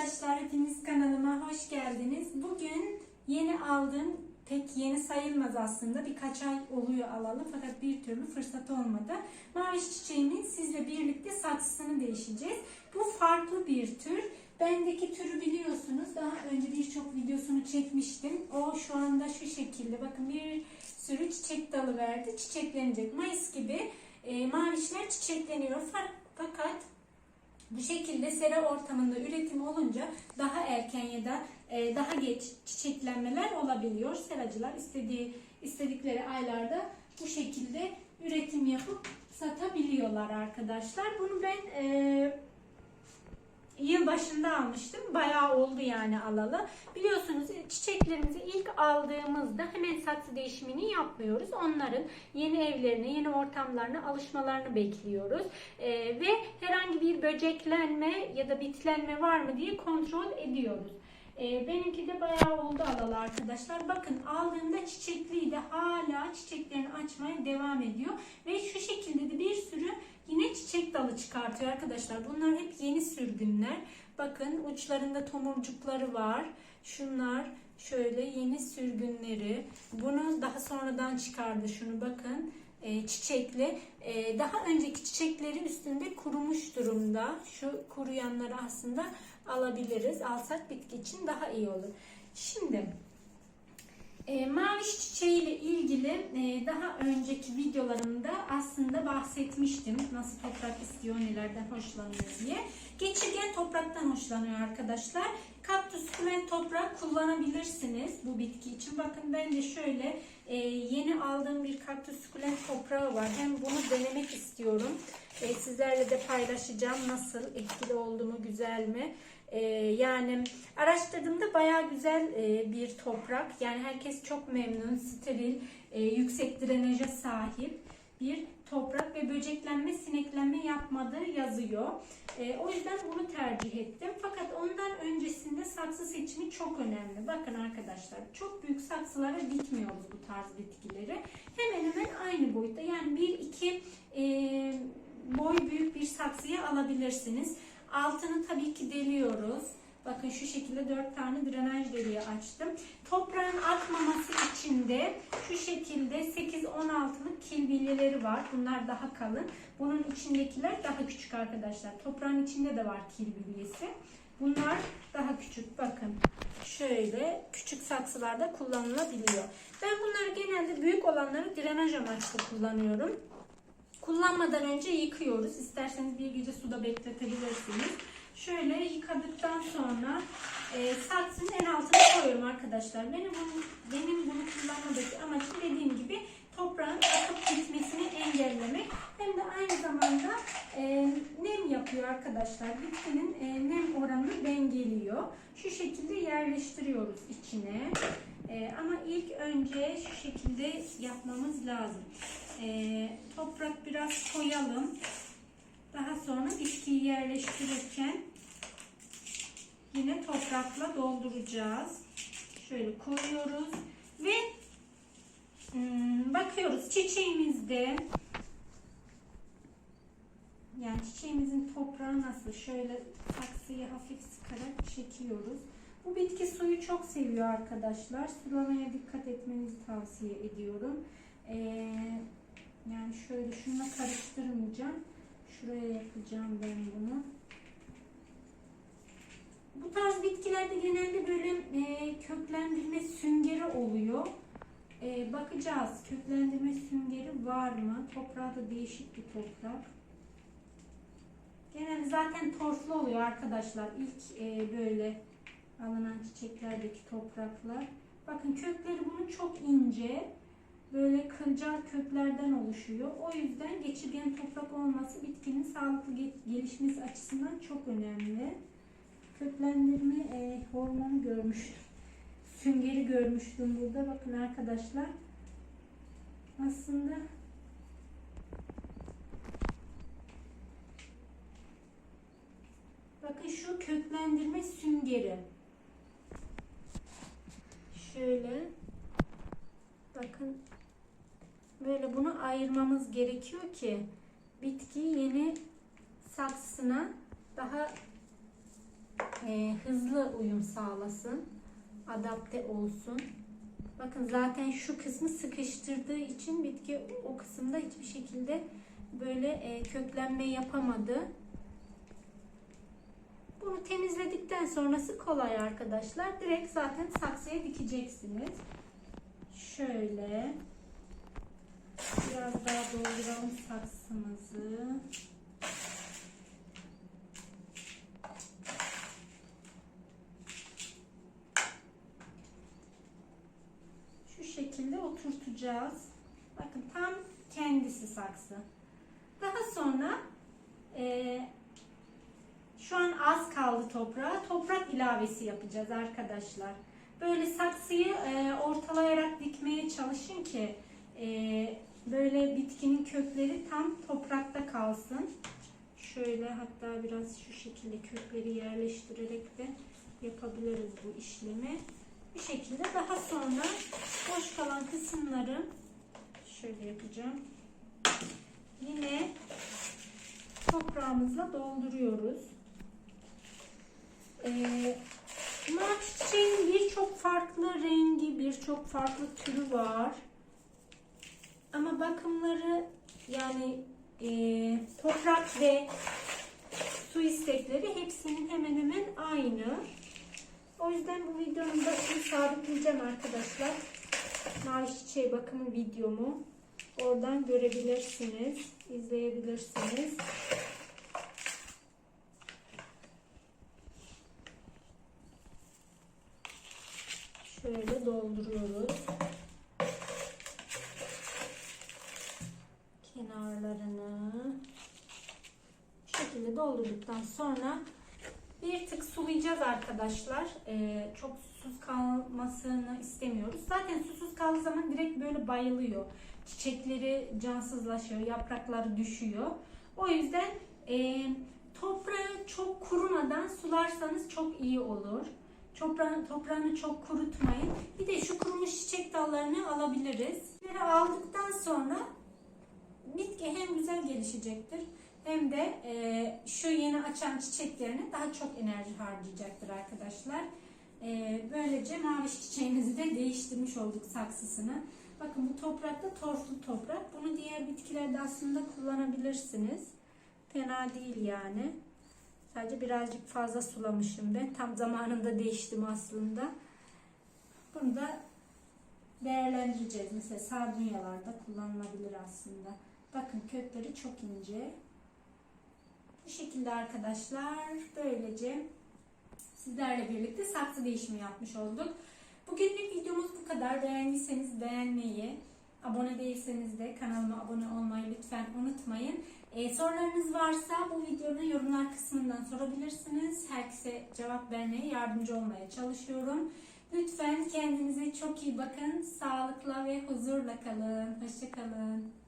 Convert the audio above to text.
arkadaşlar, hepiniz kanalıma hoş geldiniz. Bugün yeni aldığım, pek yeni sayılmaz aslında. Birkaç ay oluyor alalı fakat bir türlü fırsat olmadı. Maviş çiçeğimin sizle birlikte saksısını değişeceğiz. Bu farklı bir tür. Bendeki türü biliyorsunuz. Daha önce birçok videosunu çekmiştim. O şu anda şu şekilde. Bakın bir sürü çiçek dalı verdi. Çiçeklenecek. Mayıs gibi e, mavişler çiçekleniyor. Fa- Fakat bu şekilde sera ortamında üretim olunca daha erken ya da e, daha geç çiçeklenmeler olabiliyor. Seracılar istediği istedikleri aylarda bu şekilde üretim yapıp satabiliyorlar arkadaşlar. Bunu ben e, yıl başında almıştım. Bayağı oldu yani alalı. Biliyorsunuz çiçeklerimizi ilk aldığımızda hemen saksı değişimini yapmıyoruz. Onların yeni evlerine, yeni ortamlarına alışmalarını bekliyoruz. Ee, ve herhangi bir böceklenme ya da bitlenme var mı diye kontrol ediyoruz. Ee, benimki de bayağı oldu alalı arkadaşlar. Bakın aldığımda çiçekliydi. Hala çiçeklerini açmaya devam ediyor. Ve şu şekilde de bir sürü yine çiçek dalı çıkartıyor arkadaşlar. Bunlar hep yeni sürgünler. Bakın uçlarında tomurcukları var. Şunlar şöyle yeni sürgünleri. Bunu daha sonradan çıkardı. Şunu bakın e, çiçekli. E, daha önceki çiçekleri üstünde kurumuş durumda. Şu kuruyanları aslında alabiliriz. Alsak bitki için daha iyi olur. Şimdi e, maviş çiçeği ile ilgili e, daha önceki videolarımda aslında bahsetmiştim. Nasıl toprak istiyor, nelerden hoşlanıyor diye. Geçirgen topraktan hoşlanıyor arkadaşlar. Kaktüs kulen toprak kullanabilirsiniz bu bitki için. Bakın ben de şöyle e, yeni aldığım bir kaktüs kulen toprağı var. Hem bunu denemek istiyorum. E, sizlerle de paylaşacağım nasıl etkili oldu mu, güzel mi? Ee, yani araştırdığımda bayağı güzel e, bir toprak. Yani herkes çok memnun, steril, e, yüksek drenaja sahip bir toprak ve böceklenme, sineklenme yapmadığı yazıyor. E, o yüzden bunu tercih ettim. Fakat ondan öncesinde saksı seçimi çok önemli. Bakın arkadaşlar çok büyük saksılara dikmiyoruz bu tarz bitkileri. Hemen hemen aynı boyutta. Yani 1-2 e, boy büyük bir saksıya alabilirsiniz. Altını tabii ki deliyoruz. Bakın şu şekilde 4 tane drenaj deliği açtım. Toprağın akmaması için de şu şekilde 8-16'lık kilbilyeleri var. Bunlar daha kalın. Bunun içindekiler daha küçük arkadaşlar. Toprağın içinde de var kilbilyesi. Bunlar daha küçük. Bakın şöyle küçük saksılarda kullanılabiliyor. Ben bunları genelde büyük olanları drenaj amaçlı kullanıyorum. Kullanmadan önce yıkıyoruz. İsterseniz bir gece suda bekletebilirsiniz. Şöyle yıkadıktan sonra e, saksının en altına koyuyorum arkadaşlar. Benim bunu, benim bunu kullanmadaki amacım dediğim gibi toprağın akıp gitmesini engellemek. Hem de aynı zamanda e, nem yapıyor arkadaşlar. Bitkinin e, nem oranını dengeliyor. Şu şekilde yerleştiriyoruz içine. E, ama ilk önce şu şekilde yapmamız lazım. E, toprak biraz koyalım. Daha sonra bitkiyi yerleştirirken yine toprakla dolduracağız. Şöyle koyuyoruz ve hmm, bakıyoruz çiçeğimizde yani çiçeğimizin toprağı nasıl? Şöyle saksıyı hafif sıkarak çekiyoruz. Bu bitki suyu çok seviyor arkadaşlar. Sulamaya dikkat etmenizi tavsiye ediyorum. Ee, yani şöyle şununla karıştırmayacağım. Şuraya yapacağım ben bunu. Bu tarz bitkilerde genelde böyle e, köklendirme süngeri oluyor. E, bakacağız köklendirme süngeri var mı? Toprağı değişik bir toprak. Genelde zaten torflu oluyor arkadaşlar. İlk e, böyle alınan çiçeklerdeki topraklar. Bakın kökleri bunun çok ince böyle kılcal köklerden oluşuyor. O yüzden geçirgen toprak olması bitkinin sağlıklı gelişmesi açısından çok önemli. Köklendirme e, hormonu görmüştüm. Süngeri görmüştüm burada. Bakın arkadaşlar. Aslında Bakın şu köklendirme süngeri. Şöyle bakın böyle bunu ayırmamız gerekiyor ki bitki yeni saksısına daha e, hızlı uyum sağlasın. Adapte olsun. Bakın zaten şu kısmı sıkıştırdığı için bitki o kısımda hiçbir şekilde böyle e, köklenme yapamadı. Bunu temizledikten sonrası kolay arkadaşlar. Direkt zaten saksıya dikeceksiniz. Şöyle biraz daha dolduralım saksımızı. Şu şekilde oturtacağız. Bakın tam kendisi saksı. Daha sonra e, şu an az kaldı toprağa. Toprak ilavesi yapacağız arkadaşlar. Böyle saksıyı e, ortalayarak dikmeye çalışın ki e, böyle bitkinin kökleri tam toprakta kalsın. Şöyle hatta biraz şu şekilde kökleri yerleştirerek de yapabiliriz bu işlemi. Bu şekilde daha sonra boş kalan kısımları şöyle yapacağım. Yine toprağımızla dolduruyoruz. Ee, mavi çiçeğin birçok farklı rengi, birçok farklı türü var. Ama bakımları yani e, toprak ve su istekleri hepsinin hemen hemen aynı. O yüzden bu videonun başını sabitleyeceğim arkadaşlar. Mavi çiçeği bakımı videomu. Oradan görebilirsiniz, izleyebilirsiniz. Şöyle dolduruyoruz. Kenarlarını bu şekilde doldurduktan sonra bir tık sulayacağız arkadaşlar. Ee, çok susuz kalmasını istemiyoruz. Zaten susuz kaldığı zaman direkt böyle bayılıyor. Çiçekleri cansızlaşıyor, yaprakları düşüyor. O yüzden e, toprağı çok kurumadan sularsanız çok iyi olur. Toprağını, toprağını çok kurutmayın. Bir de şu kurumuş çiçek dallarını alabiliriz. Bunları aldıktan sonra bitki hem güzel gelişecektir hem de e, şu yeni açan çiçeklerine daha çok enerji harcayacaktır arkadaşlar. E, böylece mavi çiçeğimizi de değiştirmiş olduk saksısını. Bakın bu toprakta torflu toprak. Bunu diğer bitkilerde aslında kullanabilirsiniz. Fena değil yani. Sadece birazcık fazla sulamışım ben. Tam zamanında değiştim aslında. Bunu da değerlendireceğiz. Mesela sardunyalarda kullanılabilir aslında. Bakın kökleri çok ince. Bu şekilde arkadaşlar böylece sizlerle birlikte saksı değişimi yapmış olduk. Bugünlük videomuz bu kadar. Beğendiyseniz beğenmeyi, abone değilseniz de kanalıma abone olmayı lütfen unutmayın. Ee, sorularınız varsa bu videonun yorumlar kısmından sorabilirsiniz. Herkese cevap vermeye, yardımcı olmaya çalışıyorum. Lütfen kendinize çok iyi bakın. Sağlıkla ve huzurla kalın. Hoşçakalın.